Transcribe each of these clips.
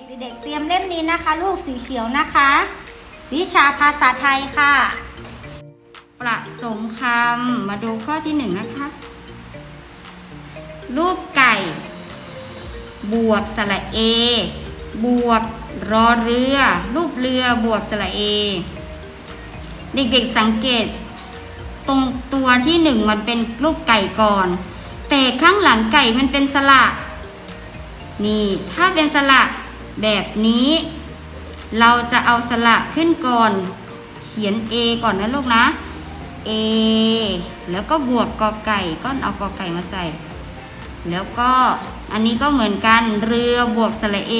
็กๆเด็กๆเตรียมเล่มนี้นะคะ ลูกสีเขียวนะคะ วิชาภาษาไทยค่ะ ประสมคำมาดูข้อที่หนึ่งนะคะ รูปไก่ บวกสระเอ บวกรอเรือ รูปเรือบวกสระเอ เด็กๆสังเกต ตรงตัวที่หนึ่งมันเป็นรูปไก่ก่อน แต่ข้างหลังไก่มันเป็นสระนี่ ถ้าเป็นสระ แบบนี้ เราจะเอาสระขึ้นก่อน เขียน A ก่อนนะลูกนะ A แล้วก็บวกกอไก่ก็เอากอไก่มาใส่ แล้วก็อันนี้ก็เหมือนกันเรือบวกสระเอ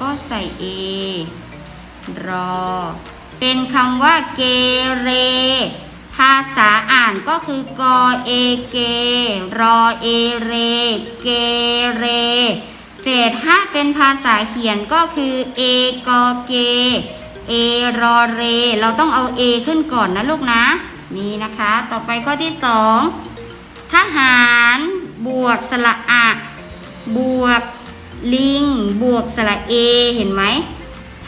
ก็ใส่ A รอ เป็นคำว่าเกเร ภาษาอ่านก็คือกอเอเก รอเอเร เกเร แต่ถ้าเป็นภาษาเขียนก็คือเอกอเกเอรอเร เราต้องเอา A ขึ้นก่อนนะลูกนะ นี่นะคะ ต่อไปข้อที่สองทหารบวกสระอะบวกลิง บวกสระเอ เห็นไหม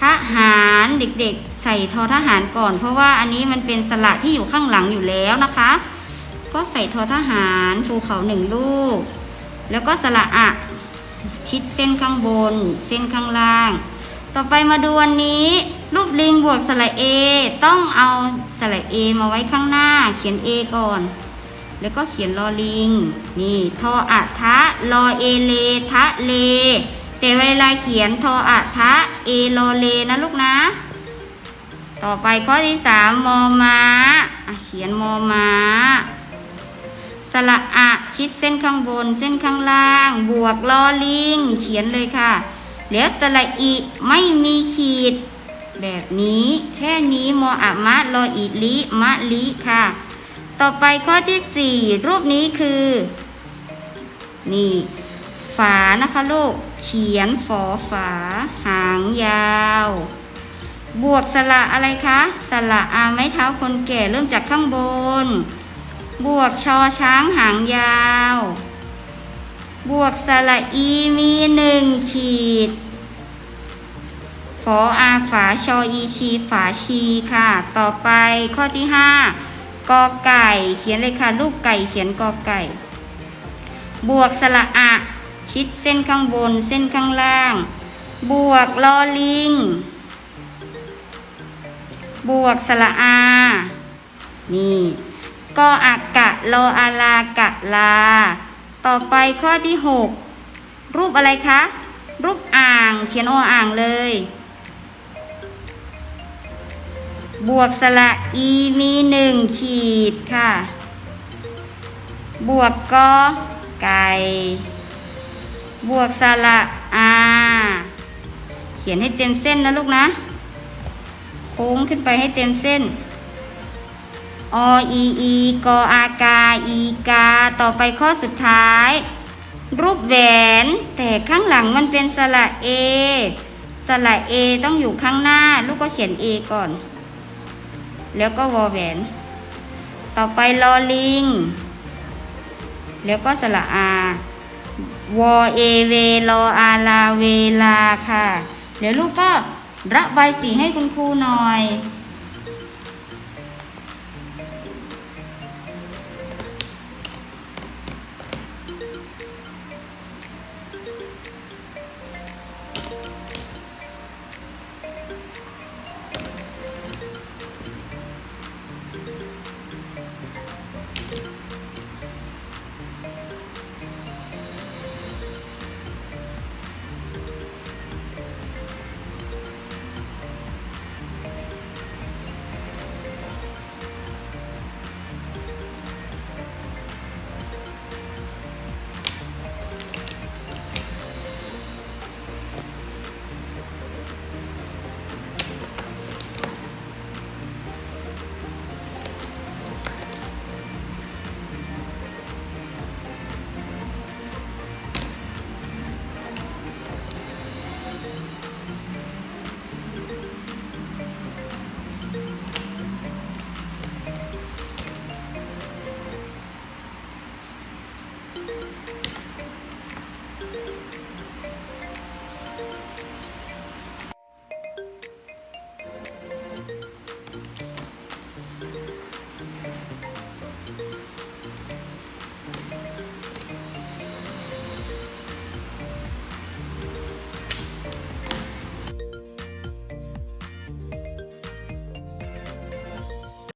ทหารเด็กๆ ใส่ทอทหารก่อน เพราะว่าอันนี้มันเป็นสระที่อยู่ข้างหลังอยู่แล้วนะคะ ก็ใส่ทอทหารภูเขาหนึ่งลูก แล้วก็สระอะ ชิดเส้นข้างบน เส้นข้างล่าง ต่อไปมาดูวันนี้ รูปลิงบวกสระเอต้องเอาสระเอมาไว้ข้างหน้า เขียน A ก่อน แล้วก็เขียนลอลิง นี่ทออะทะลอเอเลทะเล แต่เวลาเขียนทออะทะเอโลเลนะลูกนะ ต่อไปข้อที่สามมอม้าอะเขียนมอม้าสระอะ ชิดเส้นข้างบน เส้นข้างล่าง บวกลอลิง เขียนเลยค่ะแล้วสระอีไม่มีขีด แบบนี้ แค่นี้มออะมะลออีลิมะลิค่ะ ต่อไปข้อที่สี่รูปนี้คือ นี่ฝานะคะลูก เขียนฝอฝา หางยาว บวกสระอะไรคะ สระอาไม้เท้าคนแก่เริ่มจากข้างบน บวกชอช้างหางยาว บวกสระอีมีหนึ่งขีด ฝออาฝาชออีชีฝาชีค่ะ ต่อไปข้อที่ห้ากอไก่ เขียนเลยค่ะรูปไก่เขียนกอไก่ บวกสระอะ ชิดเส้นข้างบนเส้นข้างล่าง บวกลอลิง บวกสระอา นี่ ก็อากะโลอาลากะลา ต่อไปข้อที่หกรูปอะไรคะ รูปอ่างเขียนออ่างเลย บวกสระอีมีหนึ่งขีดค่ะ บวกกอไก่ บวกสระอาเขียนให้เต็มเส้นนะลูกนะ โค้งขึ้นไปให้เต็มเส้น ออีอีกออากาอีกา ต่อไปข้อสุดท้าย รูปแหวน แต่ข้างหลังมันเป็นสระเอสระเอต้องอยู่ข้างหน้า ลูกก็เขียน A ก่อน แล้วก็วอแหวน ต่อไปลอลิง แล้วก็สระอาวอเอเวลออาลาเวลาค่ะ เดี๋ยวลูกก็ระบายสีให้คุณครูหน่อย